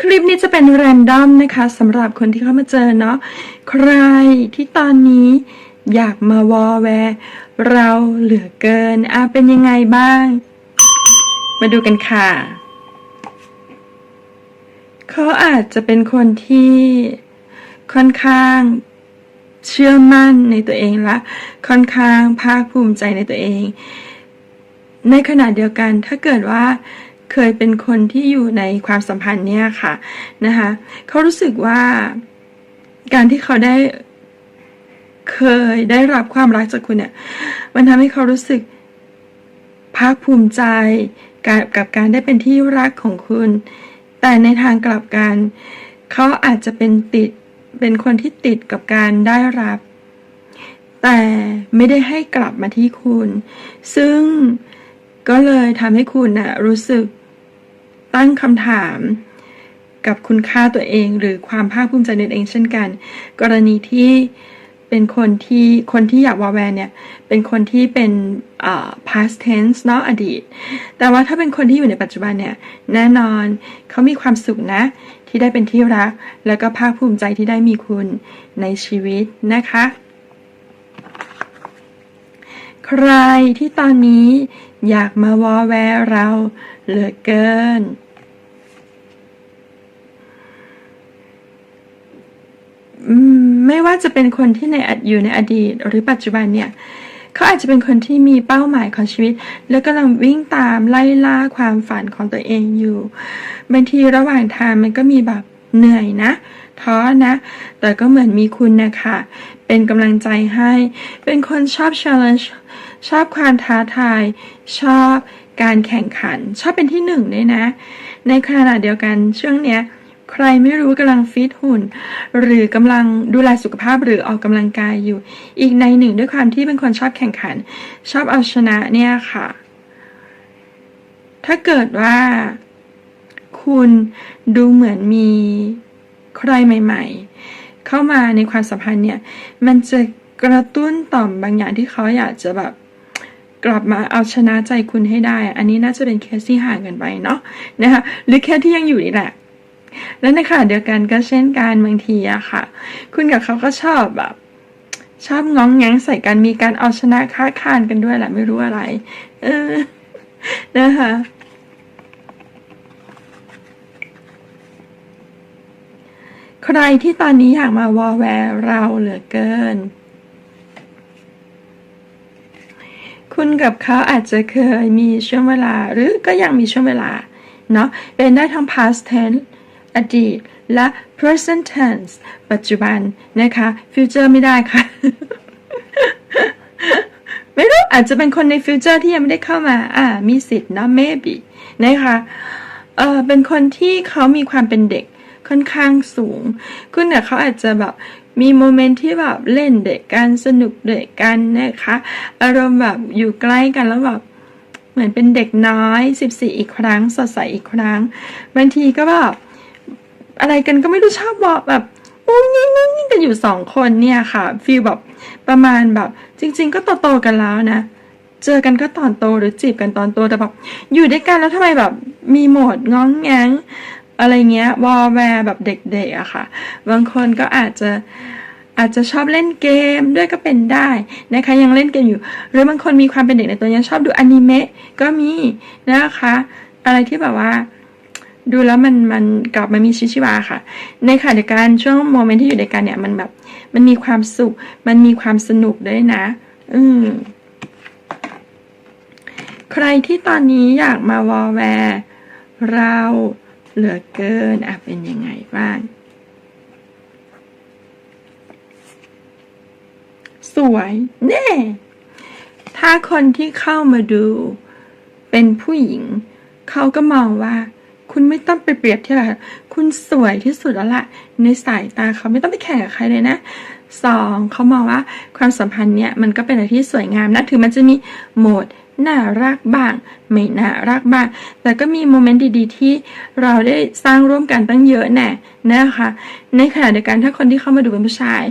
คลิปนี้จะเป็นแรนดอมนะคะสำหรับคนที่เข้ามาเจอเนาะใครที่ตอนนี้อยากมาวอแวร์เราเหลือเกินอะเป็นยังไงบ้าง มาดูกันค่ะ เขาอาจจะเป็นคนที่ค่อนข้างเชื่อมั่นในตัวเองและค่อนข้างภาคภูมิใจในตัวเอง ในขณะเดียวกันถ้าเกิดว่า เคยเป็นคนที่อยู่ในความสัมพันธ์เนี่ยค่ะนะคะเขารู้สึกว่าการที่เขาได้เคยได้รับความรักจากคุณเนี่ย มันทำให้เขารู้สึกภาคภูมิใจกับการได้เป็นที่รักของคุณ แต่ในทางกลับกัน เขาอาจจะเป็นติดเป็นคนที่ติดกับการได้รับ แต่ไม่ได้ให้กลับมาที่คุณ ซึ่งก็เลยทำให้คุณน่ะรู้สึก ตั้งคำถามกับคุณค่าตัวเอง หรือความภาคภูมิใจในตัวเองเช่นกัน กรณีที่เป็นคนที่คนที่อยากวอลแวร์เนี่ย เป็นคนที่เป็นอ่า past tense เนาะอดีต แต่ว่าถ้าเป็นคนที่อยู่ในปัจจุบันเนี่ย แน่นอนเขามีความสุขนะ ที่ได้เป็นที่รัก แล้วก็ภาคภูมิใจที่ได้มีคุณในชีวิตนะคะ ใครที่ตอนนี้อยากมาวอแวร์เราเหลือเกิน อืม ไม่ว่าจะเป็นคนที่ในอดอยู่ในอดีต หรือปัจจุบันเนี่ยเขาอาจจะเป็นคนที่มีเป้าหมายของชีวิต แล้วกำลังวิ่งตามไล่ล่าความฝันของตัวเองอยู่บางทีระหว่างทางมันก็มีแบบเหนื่อยนะท้อนะ แต่ก็เหมือนมีคุณนะคะ เป็นกำลังใจให้ เป็นคนชอบ challenge ชอบความท้าทาย ชอบการแข่งขัน ชอบเป็นที่หนึ่งด้วยนะ ในขณะเดียวกันช่วงเนี้ย ใครไม่รู้กำลังฟิตหุ่น หรือกำลังดูแลสุขภาพหรือออกกำลังกายอยู่ อีกในหนึ่งด้วยความที่เป็นคนชอบแข่งขัน ชอบเอาชนะเนี่ยค่ะ ถ้าเกิดว่า คุณดูเหมือนมีใครใหม่ ๆ เข้ามาในความสัมพันธ์เนี่ย มันจะกระตุ้นต่อมบางอย่างที่เขาอยากจะแบบกลับมาเอาชนะใจคุณให้ได้ อันนี้น่าจะเป็นเคสที่ห่างกันไปเนาะนะคะหรือแค่ที่ยังอยู่นี่แหละ และในขณะเดียวกันก็เช่นการบางทีอะค่ะ คุณกับเขาก็ชอบแบบชอบง้องแง้งใส่กันมีการเอาชนะค้าคานกันด้วยแหละไม่รู้อะไร เออ นะคะใครที่ตอนนี้อยากมาวอแวร์เราเหลือเกิน คุณกับเขาอาจจะเคยมีช่วงเวลา หรือก็ยังมีช่วงเวลา เนาะเป็นได้ทั้ง past tense อดีต และ present tense ปัจจุบันนะคะ future ไม่ได้ค่ะ ไม่รู้อาจจะเป็นคนในฟิวเจอร์ที่ยังไม่ได้เข้ามา อ่า มีสิทธิ์นะ maybe นะคะเออเป็นคนที่เขามีความเป็นเด็กค่อนข้างสูง คุณเนี่ยเขาอาจจะแบบมีโมเมนต์ที่แบบเล่นเด็กกันสนุกเด็กกันนะคะ อารมณ์แบบอยู่ใกล้กันแล้วแบบเหมือนเป็นเด็กน้อย 14 อีกครั้ง สดใสอีกครั้งบางทีก็แบบ อะไรกันก็ไม่รู้ชอบบอกแบบงุ้งงิ้งงุ้งงิ้งกันอยู่สองคนเนี่ยค่ะฟีลแบบประมาณแบบ จริง ๆ ก็โตๆกันแล้วนะ เจอกันก็ตอนโตหรือจีบกันตอนโตแต่แบบอยู่ด้วยกันแล้วทำไมแบบมีโหมดง้องแงงอะไรเงี้ยวอแวร์แบบเด็กๆอะค่ะ บางคนก็อาจจะอาจจะชอบเล่นเกมด้วยก็เป็นได้นะคะยังเล่นเกมอยู่ หรือบางคนมีความเป็นเด็กในตัวยังชอบดูอนิเมะก็มีนะคะ อะไรที่แบบว่า ดูแล้วมันมันกลับมามีชีวิตชีวาค่ะ ในขณะเดียวกันช่วงโมเมนต์ที่อยู่ด้วยกันเนี่ยมันแบบ มันมีความสุข มันมีความสนุกด้วยนะ อืมใครที่ตอนนี้อยากมาวอลแวร์เราเหลือเกินอะเป็นยังไงบ้าง สวยแน่ถ้าคนที่เข้ามาดู เป็นผู้หญิง เขาก็มองว่า คุณไม่ต้องไปเปรียบเทียบคุณสวยที่สุดแล้วล่ะในสายตาเขาไม่ต้องไปแข่งกับใครเลยนะสองเขามองว่าความสัมพันธ์เนี่ยมันก็เป็นอะไรที่สวยงามนะถึงมันจะมีโหมดน่ารักบ้าง ไม่น่ารักบ้าง แต่ก็มีโมเมนต์ดีๆ ที่เราได้สร้างร่วมกันตั้งเยอะแน่นะคะในขณะเดียวกันถ้าคนที่เข้ามาดูเป็นผู้ชาย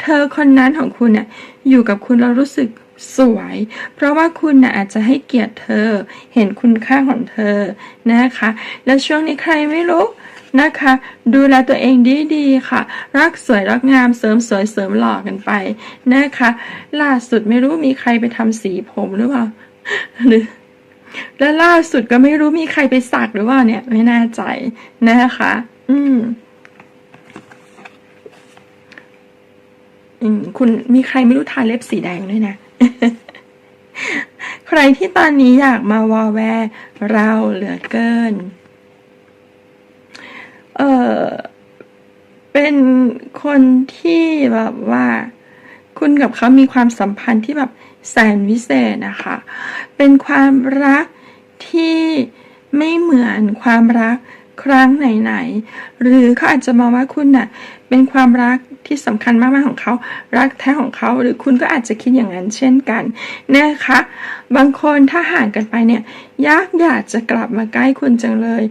เธอคนนั้นของคุณเนี่ยอยู่กับคุณแล้วรู้สึก สวย เพราะว่าคุณนะอาจจะให้เกียรติเธอ เห็นคุณค่าของเธอนะคะ แล้วช่วงนี้ใครไม่รู้นะคะ ดูแลตัวเองดีๆค่ะ รักสวยรักงามเสริมสวยเสริมหล่อกันไปนะคะ ล่าสุดไม่รู้มีใครไปทำสีผมหรือเปล่าหรือและล่าสุดก็ไม่รู้มีใครไปสักหรือว่าเนี่ย ไม่แน่ใจนะคะ อืมอืมคุณมีใครไม่รู้ทาเล็บสีแดงด้วยนะ ใครที่ตอนนี้อยากมาวอแวร์เราเหลือเกิน เออเป็นคนที่แบบว่า คุณกับเขามีความสัมพันธ์ที่แบบแสนวิเศษนะคะ เป็นความรักที่ไม่เหมือนความรักครั้งไหนๆ หรือเขาอาจจะมองว่าคุณน่ะ เป็นความรัก ที่สำคัญมากๆของเขา รักแท้ของเขา หรือคุณก็อาจจะคิดอย่างนั้นเช่นกันนะคะ บางคนถ้าห่างกันไปเนี่ยยากอยากจะกลับมาใกล้คุณจังเลย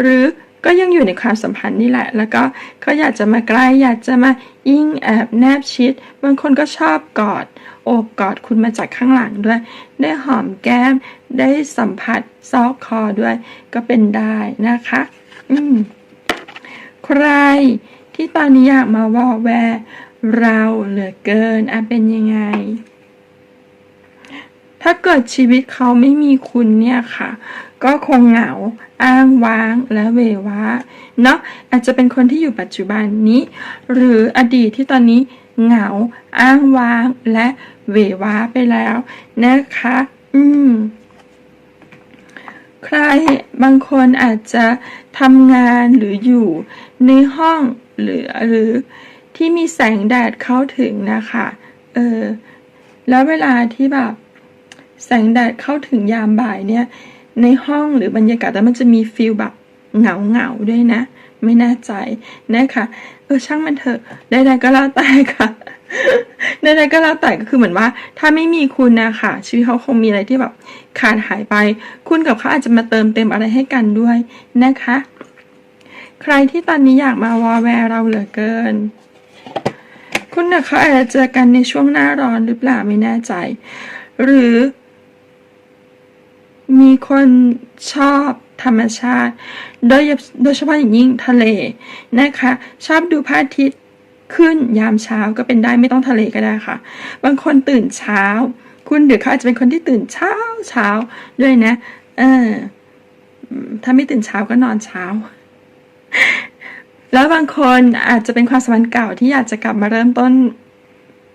หรือก็ยังอยู่ในความสัมพันธ์นี่แหละ แล้วก็เขาอยากจะมาใกล้อยากจะมายิ่งแอบแนบชิด บางคนก็ชอบกอดโอบกอดคุณมาจากข้างหลังด้วย ได้หอมแก้ม ได้สัมผัสซอกคอด้วย ก็เป็นได้นะคะ อืม ใคร ที่ตอนนี้อยากมาวอแวร์เราเหลือเกินอะเป็นยังไง ถ้าเกิดชีวิตเขาไม่มีคุณเนี่ยค่ะ ก็คงเหงาอ้างว้างและเวว้าเนาะอาจจะเป็นคนที่อยู่ปัจจุบันนี้ หรืออดีตที่ตอนนี้เหงา อ้างว้างและเวว้าไปแล้วนะคะ อืม ใครบางคนอาจจะทำงานหรืออยู่ในห้อง หรือหรือที่มีแสงแดดเข้าถึงนะคะเออแล้วเวลาที่แบบแสงแดดเข้าถึงยามบ่ายเนี่ย ในห้องหรือบรรยากาศแล้วมันจะมีฟิลแบบเหงาเหงาด้วยนะ ไม่แน่ใจนะคะเออช่างมันเถอะใดๆก็แล้วแต่ค่ะใดๆก็แล้วแต่ก็คือเหมือนว่า ถ้าไม่มีคุณนะคะชีวิตเขาคงมีอะไรที่แบบขาดหายไป คุณกับเขาอาจจะมาเติมเต็มอะไรให้กันด้วยนะคะ ใครที่ตอนนี้อยากมาวอแวร์เราเหลือเกิน คุณกับเขาอาจจะเจอกันในช่วงหน้าร้อนหรือเปล่าไม่แน่ใจ หรือ มีคนชอบธรรมชาติ โดยโดยเฉพาะอย่างยิ่งทะเลนะคะ ชอบดูพระอาทิตย์ขึ้นยามเช้าก็เป็นได้ไม่ต้องทะเลก็ได้ค่ะ บางคนตื่นเช้า คุณหรือเขาอาจจะเป็นคนที่ตื่นเช้าเช้าด้วยนะ เออถ้าไม่ตื่นเช้าก็นอนเช้า แล้วบางคนอาจจะเป็นความสัมพันธ์เก่าที่อยากจะกลับมาเริ่มต้น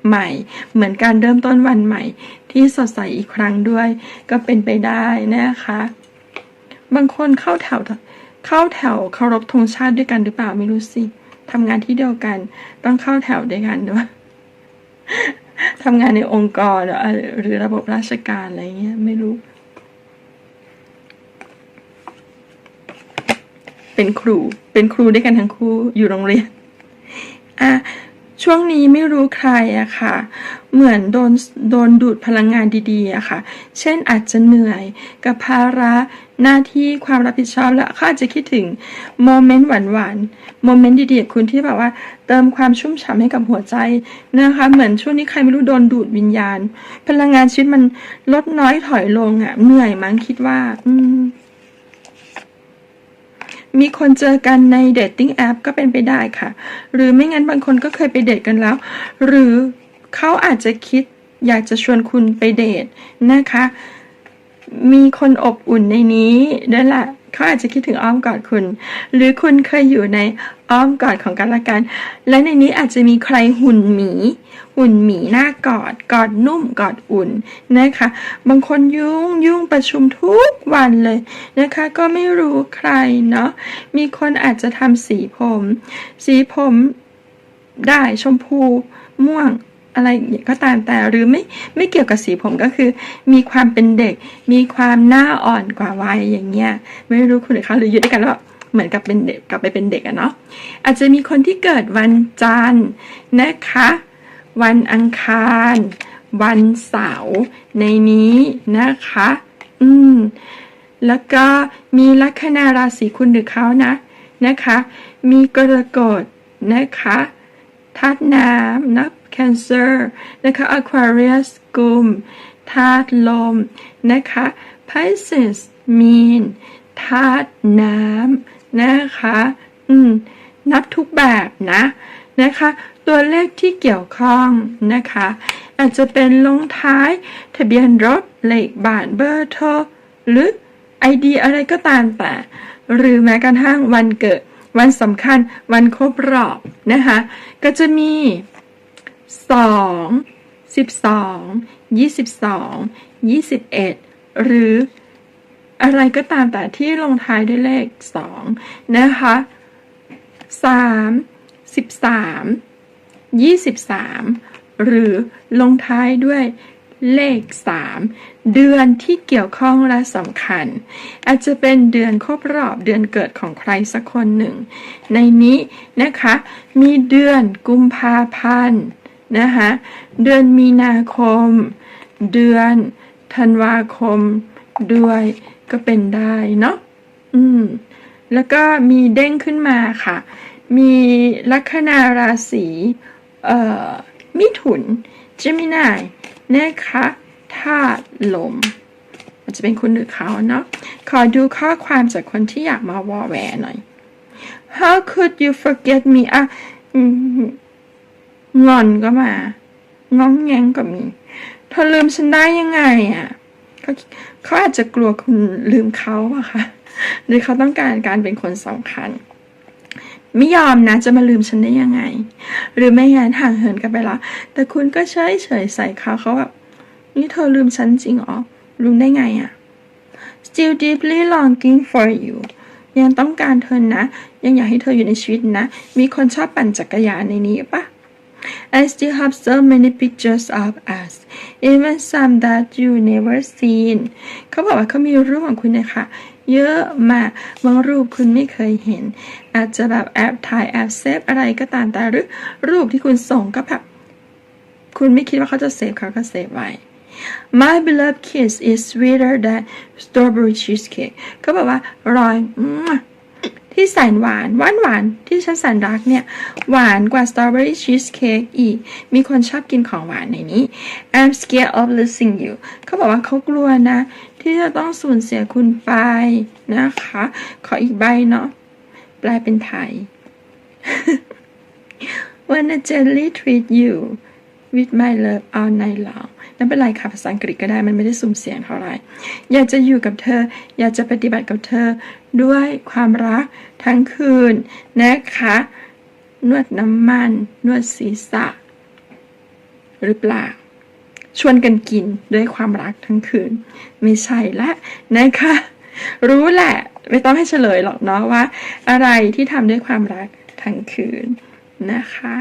ใหม่ เหมือนการเริ่มต้นวันใหม่ ที่สดใสอีกครั้งด้วย ก็เป็นไปได้นะคะ บางคนเข้าแถวเข้าแถวเคารพธงชาติด้วยกันหรือเปล่าไม่รู้สิทำงานที่เดียวกัน ต้องเข้าแถวด้วยกันด้วยทำงานในองค์กรหรือหรือระบบราชการอะไรเงี้ยไม่รู้ เป็นครู เป็นครูด้วยกันทั้งคู่อยู่โรงเรียนอะช่วงนี้ไม่รู้ใครอะค่ะ เหมือนโดนโดนดูดพลังงานดีๆอะค่ะ เช่นอาจจะเหนื่อยกับภาระหน้าที่ความรับผิดชอบแล้วเขาอาจจะคิดถึงโมเมนต์หวานๆโมเมนต์ดีๆของคุณที่แบบว่า เติมความชุ่มฉ่ำให้กับหัวใจนะคะเหมือนช่วงนี้ใครไม่รู้โดนดูดวิญญาณ พลังงานชีวิตมันลดน้อยถอยลงอะเหนื่อยมั้งคิดว่า อืม มีคนเจอกันในเดทติ้งแอปก็เป็นไปได้ค่ะ หรือไม่งั้นบางคนก็เคยไปเดทกันแล้ว หรือเขาอาจจะคิดอยากจะชวนคุณไปเดทนะคะ มีคนอบอุ่นในนี้ด้วยละ เขาอาจจะคิดถึงอ้อมกอดคุณ หรือคุณเคยอยู่ในอ้อมกอดของกันและกัน และในนี้อาจจะมีใครหุ่นหมี หุ่นหมีหน้ากอด กอดนุ่มกอดอุ่นนะคะ บางคนยุ่งยุ่งประชุมทุกวันเลยนะคะ ก็ไม่รู้ใครเนาะมีคนอาจจะทำสีผม สีผมได้ชมพูม่วง อะไรเงี้ยก็ตามแต่หรือไม่ไม่เกี่ยวกับสีผมก็คือ มีความเป็นเด็ก มีความหน้าอ่อนกว่าวัยอย่างเงี้ยไม่รู้คุณหรือเขาหรืออยู่ด้วยกันแล้วแบบเหมือนกับเป็นเด็กกลับไปเป็นเด็กอะเนาะอาจจะมีคนที่เกิดวันจันทร์นะคะ วันอังคาร วันเสาร์ในนี้นะคะ อืมแล้วก็มีลัคนาราศีคุณหรือเขานะนะคะ มีกรกฎนะคะธาตุน้ำนะ Cancer นะคะ Aquarius กลุ่มธาตุลมนะคะ Pisces มีนธาตุน้ำนะคะอือืม นับทุกแบบนะนะคะ ตัวเลขที่เกี่ยวข้องนะคะ อาจจะเป็นลงท้ายทะเบียนรถเลขบ้านเบอร์โทรหรือไอดีอะไรก็ตามแต่ หรือแม้กระทั่งวันเกิด วันสำคัญวันครบรอบนะคะ ก็จะมี 2 12 22 21หรืออะไรก็ตามแต่ที่ลงท้ายด้วยเลข2นะคะ3 13 23หรือลงท้ายด้วยเลข 3 เดือนที่เกี่ยวข้องและสำคัญ อาจจะเป็นเดือนครบรอบเดือนเกิดของใครสักคนหนึ่ง ในนี้นะคะ มีเดือนกุมภาพันธ์ นะคะ เดือนมีนาคม เดือนธันวาคมด้วยก็เป็นได้เนาะอืม แล้วก็มีเด้งขึ้นมาค่ะ มีลัคนาราศีเอ่อมิถุนเจมินายนะคะธาตุลมอาจจะเป็นคุณหรือเขาเนาะขอดูข้อความจากคนที่อยากมาวอแหวหน่อย How could you forget me อะอืม งอนก็มา ง้องแงงก็มี เธอลืมฉันได้ยังไงอะเขาเขาอาจจะกลัวคุณลืมเขาอะค่ะหรือเขาต้องการการเป็นคนสำคัญ ไม่ยอมนะ จะมาลืมฉันได้ยังไง หรือไม่งั้นห่างเหินกันไปละ แต่คุณก็เฉยเฉยใส่เขาเขาแบบนี่เธอลืมฉันจริงหรอลืมได้ไงอะ still deeply longing for you ยังต้องการเธอนะ ยังอยากให้เธออยู่ในชีวิตนะ มีคนชอบปั่นจักรยานในนี้ปะ I still have so many pictures of us even some that you never seen เขาบอกว่าเขามีรูปของคุณนะคะ เยอะมากบางรูปคุณไม่เคยเห็น อาจจะแบบแอบถ่ายแอบเซฟอะไรก็ตามแต่หรือรูปที่คุณส่งก็แบบคุณไม่คิดว่าเขาจะเซฟเขาก็เซฟไว้ My beloved kiss is sweeter than strawberry cheesecake ก็บอกว่ารอย ที่แสนหวานหวานหวานที่ฉันแสนรักเนี่ย หวานกว่า strawberry cheesecake อีก มีคนชอบกินของหวานในนี้ I'm scared of losing you เขาบอกว่าเขากลัวนะ ที่จะต้องสูญเสียคุณไปนะคะ ขออีกใบเนาะแปลเป็นไทย Wanna gently treat you with my love all night long นั่เป็นไรค่ะภาษาอังกฤษก็ได้มันไม่ได้สุ่มเสียงเท่าไหร่อยากจะอยู่กับเธอ อยากจะปฏิบัติกับเธอ ด้วยความรักทั้งคืนนะคะนวดน้ำมัน นวดศีรษะ หรือเปล่าชวนกันกินด้วยความรักทั้งคืน ไม่ใช่ละนะคะ รู้แหละ ไม่ต้องให้เฉลยหรอกเนาะว่า อะไรที่ทำด้วยความรักทั้งคืนนะคะ